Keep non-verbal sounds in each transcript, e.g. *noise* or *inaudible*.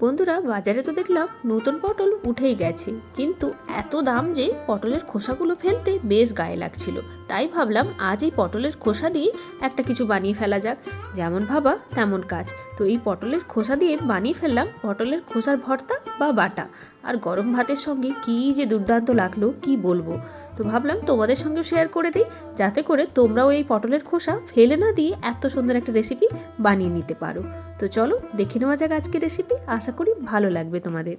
বন্ধুরা, বাজারে তো দেখলাম নতুন পটল উঠেই গেছে। কিন্তু এত দাম যে পটলের খোসাগুলো ফেলতে বেশ গায়ে লাগছিল। তাই ভাবলাম আজ এই পটলের খোসা দিয়ে একটা কিছু বানিয়ে ফেলা যাক। যেমন ভাবা, তেমন কাজ। তো এই পটলের খোসা দিয়ে বানিয়ে ফেললাম পটলের খোসার ভর্তা বা বাটা। আর গরম ভাতের সঙ্গে কী যে দুর্দান্ত লাগল, কি বলব? তো ভাবলাম তোমাদের সঙ্গেও শেয়ার করে দিই, যাতে করে তোমরাও এই পটলের খোসা ফেলে না দিয়ে এত সুন্দর একটা রেসিপি বানিয়ে নিতে পারো। তো চলো, দেখে নেওয়া যাক আজকের রেসিপি আশা করি ভালো লাগবে তোমাদের।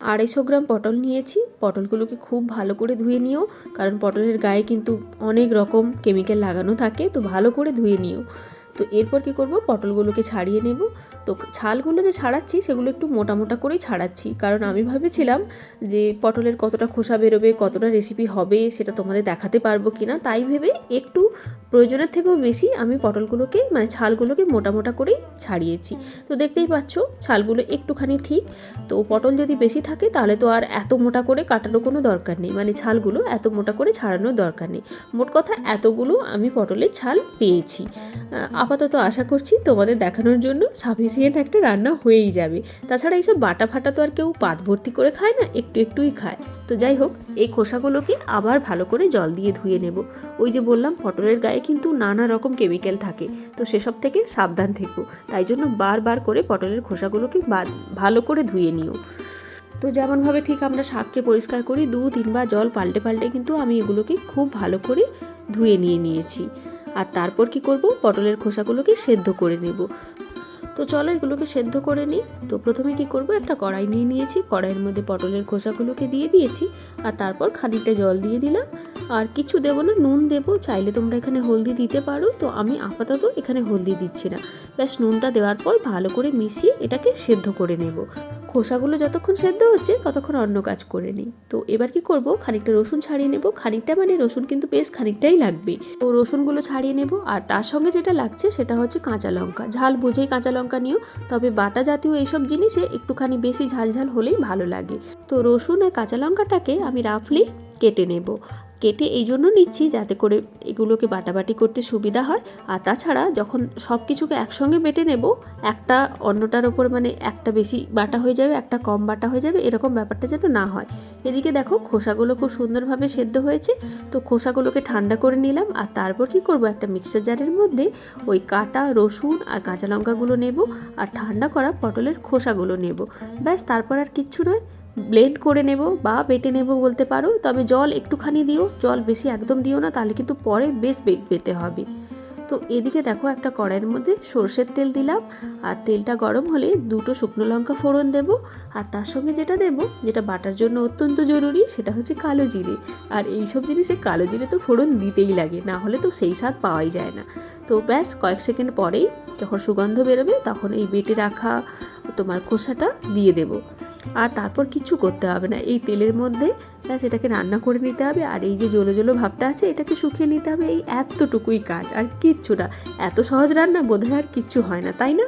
আড়াইশো গ্রাম পটল নিয়েছি, পটলগুলোকে খুব ভালো করে ধুয়ে নিও, কারণ পটলের গায়ে কিন্তু অনেক রকম কেমিক্যাল লাগানো থাকে, তো ভালো করে ধুয়ে নিও। তো এরপর কি করব? পটলগুলোকে ছাড়িয়ে নেব। তো ছালগুলো যে ছাড়াচ্ছি, সেগুলো একটু মোটা মোটা করেই ছাড়াচ্ছি। কারণ আমি ভেবেছিলাম যে পটলের কতটা খোসা বেরোবে, কতটা রেসিপি হবে, সেটা তোমাদের দেখাতে পারব কি না তাই ভেবে একটু প্রয়োজনের থেকেও বেশি আমি পটলগুলোকে মানে ছালগুলোকে মোটা মোটা করেই ছাড়িয়েছি। তো দেখতেই পাচ্ছ, ছালগুলো একটুখানি ঠিক। তো পটল যদি বেশি থাকে, তাহলে তো আর এত মোটা করে কাটারও কোনো দরকার নেই। মানে ছালগুলো এত মোটা করে ছাড়ানোর দরকার নেই। মোট কথা, এতগুলো আমি পটলের ছাল পেয়েছি। আপাতত আশা করছি তোমাদের দেখানোর জন্য সাফিসিয়েন্ট একটা রান্না হয়েই যাবে। তাছাড়া এইসব বাটা ফাটা তো আর কেউ পাত ভর্তি করে খায় না, একটু একটুই খায়। তো যাই হোক, এই খোসাগুলোকে আবার ভালো করে জল দিয়ে ধুয়ে নেব। ওই যে বললাম, পটলের গায়ে কিন্তু নানা রকম কেমিক্যাল থাকে। তো সেসব থেকে সাবধান থেকো। তাই জন্য বারবার করে পটলের খোসাগুলোকে ভালো করে ধুয়ে নিও। তো যেমনভাবে ঠিক আমরা শাককে পরিষ্কার করি দু তিনবার জল পাল্টে পাল্টে কিন্তু আমি এগুলোকে খুব ভালো করে ধুয়ে নিয়ে নিয়েছি। আর তারপর কি করব? পটলের খোসাগুলোকে সেদ্ধ করে নেব। তো চলো এগুলোকে সেদ্ধ করে নিই। তো প্রথমে কি করব? একটা কড়াই নিয়ে নিয়েছি। কড়াইয়ের মধ্যে পটলের খোসাগুলোকে দিয়ে দিয়েছি। আর তারপর খানিকটা জল দিয়ে দিলাম। আর কিছু দেবো না, নুন দেবো। চাইলে তোমরা এখানে হলদি দিতে পারো। তো আমি আপাতত এখানে হলদি দিচ্ছি না। ব্যাস, নুনটা দেওয়ার পর ভালো করে মিশিয়ে এটাকে সেদ্ধ করে নেব। খোসাগুলো যতক্ষণ সেদ্ধ হচ্ছে, ততক্ষণ অন্য কাজ করে নিই। তো এবার কি করব? খানিকটা রসুন ছাড়িয়ে নেব। খানিকটা মানে রসুন কিন্তু বেশ খানিকটাই লাগবে। তো রসুনগুলো ছাড়িয়ে নেব, আর তার সঙ্গে যেটা লাগছে সেটা হচ্ছে কাঁচা লঙ্কা। ঝাল বুঝেই কাঁচা লঙ্কা নিও, তবে বাটা জাতীয় এইসব জিনিসে একটুখানি বেশি ঝাল ঝাল হলেই ভালো লাগে। তো রসুন আর কাঁচা লঙ্কাটাকে আমি রাফলি কেটে নেব। কেটে এই জন্য নিচ্ছি যাতে করে এগুলোকে বাটাবাটি করতে সুবিধা হয়। আর তাছাড়া যখন সব কিছুকে একসঙ্গে বেটে নেব, একটা অন্যটার ওপর মানে একটা বেশি বাটা হয়ে যাবে, একটা কম বাটা হয়ে যাবে, এরকম ব্যাপারটা যেন না হয়। এদিকে দেখো খোসাগুলো খুব সুন্দরভাবে সেদ্ধ হয়েছে। তো খোসাগুলোকে ঠান্ডা করে নিলাম আর তারপর কি করব? একটা মিক্সার জারের মধ্যে ওই কাটা রসুন আর কাঁচা লঙ্কাগুলো নেব আর ঠান্ডা করা পটলের খোসাগুলো নেব। ব্যাস, তারপর আর কিচ্ছু নয়। ব্লেন্ড করে নেব বা বেটে নেব বলতে পারো। তবে জল একটুখানি দিও, জল বেশি একদম দিও না, তাহলে কিন্তু পরে বেশ বেট পেতে হবে। তো এদিকে দেখো একটা কড়াইয়ের মধ্যে সর্ষের তেল দিলাম। আর তেলটা গরম হলে দুটো শুকনো লঙ্কা ফোড়ন দেব। আর তার সঙ্গে যেটা দেব, যেটা বাটার জন্য অত্যন্ত জরুরি, সেটা হচ্ছে কালো জিরে। আর এই সব জিনিসে কালো জিরে তো ফোড়ন দিতেই লাগে, না হলে তো সেই স্বাদ পাওয়াই যায় না। তো ব্যাস, কয়েক সেকেন্ড পরেই যখন সুগন্ধ বেরোবে, তখন এই বেটে রাখা তোমার খোসাটা দিয়ে দেবো। আর তারপর কিছু করতে হবে না। এই তেলের মধ্যে ব্যাস এটাকে রান্না করে নিতে হবে আর এই যে জলো জলো ভাবটা আছে, এটাকে শুকিয়ে নিতে হবে। এই এতটুকুই কাজ, আর কিচ্ছু না। এত সহজ রান্না বোধহয় আর কিচ্ছু হয় না, তাই না?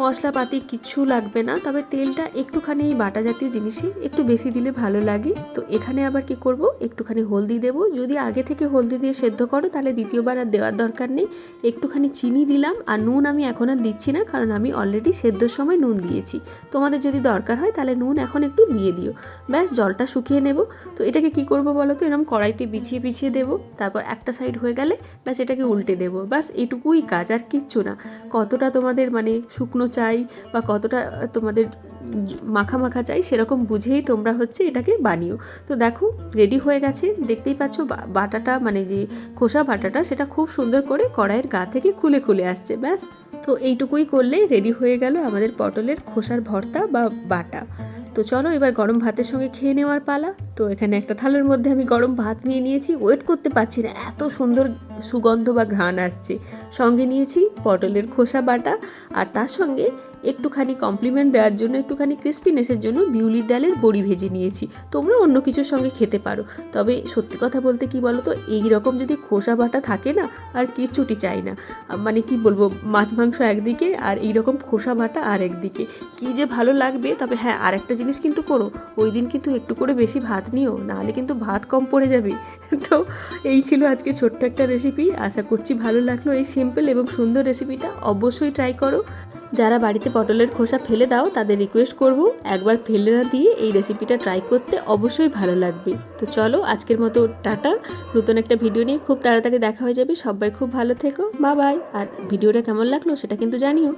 মশলাপাতি কিচ্ছু লাগবে না, তবে তেলটা একটুখানি এই বাটা জাতীয় জিনিসই, একটু বেশি দিলে ভালো লাগে। তো এখানে আবার কি করব? একটুখানি হলদি দেব। যদি আগে থেকে হলদি দিয়ে সেদ্ধ করো, তাহলে দ্বিতীয়বার আর দেওয়ার দরকার নেই। একটুখানি চিনি দিলাম, আর নুন আমি এখন আর দিচ্ছি না, কারণ আমি অলরেডি সেদ্ধর সময় নুন দিয়েছি। তোমাদের যদি দরকার হয়, তাহলে নুন এখন একটু দিয়ে দিও। ব্যাস, জলটা শুকিয়ে নেব। তো এটাকে কি করব বলো তো? এরকম কড়াইতে বিছিয়ে বিছিয়ে দেবো। তারপর একটা সাইড হয়ে গেলে ব্যাস এটাকে উল্টে দেবো। ব্যাস, এটুকুই কাজ, আর কিচ্ছু না। কতটা তোমাদের মানে শুকনো চাই বা কতটা তোমাদের মাখা মাখা চাই সেরকম বুঝেই তোমরা হচ্ছে এটাকে বানিও। তো দেখো রেডি হয়ে গেছে। দেখতেই পাচ্ছ বাটাটা মানে যে খোসা বাটাটা সেটা খুব সুন্দর করে কড়াইয়ের গা থেকে খুলে খুলে আসছে, ব্যাস। তো এইটুকুই করলে রেডি হয়ে গেল আমাদের পটলের খোসার ভর্তা বা বাটা। তো চলো এবার গরম ভাতের সঙ্গে খেয়ে নেওয়ার পালা। তো এখানে একটা থালের মধ্যে আমি গরম ভাত নিয়ে নিয়েছি। ওয়েট করতে পারছি না, এত সুন্দর সুগন্ধ বা ঘ্রাণ আসছে। সঙ্গে নিয়েছি পটলের খোসা বাটা আর তার সঙ্গে একটুখানি কমপ্লিমেন্ট দেওয়ার জন্য, একটুখানি ক্রিস্পিনেসের জন্য বিউলির ডালের বড়ি ভেজে নিয়েছি। তোমরা অন্য কিছুর সঙ্গে খেতে পারো। তবে সত্যি কথা বলতে কি বলো তো, এই রকম যদি খোসা বাটা থাকে না, আর কিচ্ছুটি চাই না। মানে কি বলব, মাছ মাংস একদিকে আর এই রকম খোসা বাটা আর একদিকে। কি যে ভালো লাগবে, তবে হ্যাঁ আর একটা জিনিস কিন্তু করো। ওই দিন কিন্তু একটু করে বেশি ভাত নিও, নাহলে কিন্তু ভাত কম পড়ে যাবে। *laughs* তো এই ছিল আজকে ছোট্ট একটা রেসিপি আশা করছি ভালো লাগল এই সিম্পল এবং সুন্দর রেসিপিটা অবশ্যই ট্রাই করো। যারা বাড়িতে পটলের খোসা ফেলে দাও, তাদের রিকোয়েস্ট করব, একবার ফেলে না দিয়ে এই রেসিপিটা ট্রাই করতে অবশ্যই ভালো লাগবে। তো চলো, আজকের মতো টাটা। নতুন একটা ভিডিও নিয়ে খুব তাড়াতাড়ি দেখা হয়ে যাবে। সবাই খুব ভালো থেকো। বা বাই আর ভিডিওটা কেমন লাগল, সেটা কিন্তু জানিও।